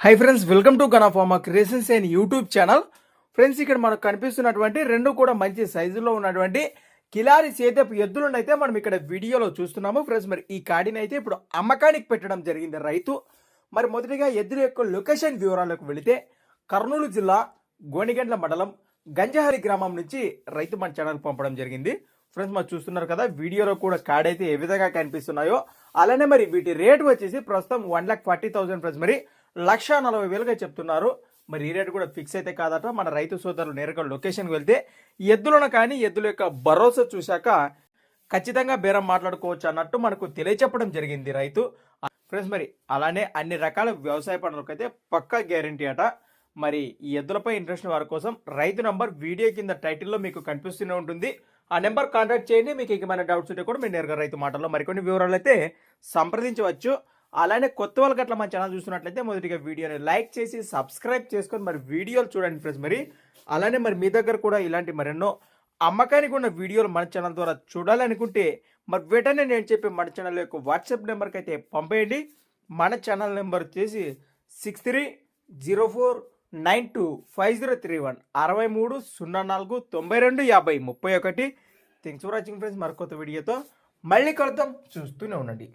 High friends welcome to గనాఫామా creations and YouTube channel friends ఇక్కడ మనకు కనిపిస్తున్నటువంటి రెండు కూడా మంచి సైజులో ఉన్నటువంటి కిలారి సేదపు ఎద్దులను అయితే మనం ఇక్కడ వీడియోలో చూస్తున్నాము. ఫ్రెండ్స్ మరి ఈ కాడిని అయితే ఇప్పుడు అమ్మకానికి పెట్టడం జరిగింది రైతు. మరి మొదటిగా ఎద్దుల యొక్క లొకేషన్ వివరాలకు వెళితే కర్నూలు జిల్లా గోనిగండ్ల మండలం గంజహరి గ్రామం నుంచి రైతు మన ఛానల్ పంపడం జరిగింది. ఫ్రెండ్స్ మరి చూస్తున్నారు కదా వీడియోలో కూడా కాడైతే అయితే ఏ విధంగా కనిపిస్తున్నాయో. అలానే మరి వీటి రేట్ వచ్చేసి ప్రస్తుతం one lakh forty thousand friends మరి లక్ష నలభై వేలుగా చెప్తున్నారు. మరి ఈ రేట్ కూడా ఫిక్స్ అయితే కాదట. మన రైతు సోదరులు నేరుగా లొకేషన్కి వెళ్తే ఎద్దులను కానీ ఎద్దుల యొక్క భరోసా చూశాక ఖచ్చితంగా బేరం మాట్లాడుకోవచ్చు అన్నట్టు మనకు తెలియచెప్పడం జరిగింది రైతు. ఫ్రెండ్స్ మరి అలానే అన్ని రకాల వ్యవసాయ పనులకు అయితే పక్కా గ్యారంటీ అట. మరి ఈ ఎద్దులపై ఇంట్రెస్ట్ వారి కోసం రైతు నంబర్ వీడియో కింద టైటిల్లో మీకు కనిపిస్తూనే ఉంటుంది. ఆ నెంబర్ కాంటాక్ట్ చేయండి. మీకు ఇంకేమైనా డౌట్స్ ఉంటే కూడా మీరు నేరుగా రైతు మాటల్లో మరికొన్ని వివరాలు అయితే సంప్రదించవచ్చు. అలానే కొత్త వాళ్ళకి అట్లా మన ఛానల్ చూస్తున్నట్లయితే మొదటిగా వీడియోని లైక్ చేసి సబ్స్క్రైబ్ చేసుకొని మరి వీడియోలు చూడండి ఫ్రెండ్స్ మరి. అలానే మరి మీ దగ్గర కూడా ఇలాంటి మరెన్నో అమ్మకానికి ఉన్న వీడియోలు మన ఛానల్ ద్వారా చూడాలనుకుంటే మరి వెంటనే నేను చెప్పే మన ఛానల్ యొక్క వాట్సాప్ నెంబర్కి అయితే పంపేయండి. మన ఛానల్ నెంబర్ వచ్చేసి six three zero four nine two five zero three one అరవై మూడు సున్నా నాలుగు తొంభై రెండు యాభై ముప్పై ఒకటి. థ్యాంక్స్ ఫర్ వాచింగ్ ఫ్రెండ్స్ మరికొత్త వీడియోతో మళ్ళీ కలుద్దాం. చూస్తూనే ఉండండి.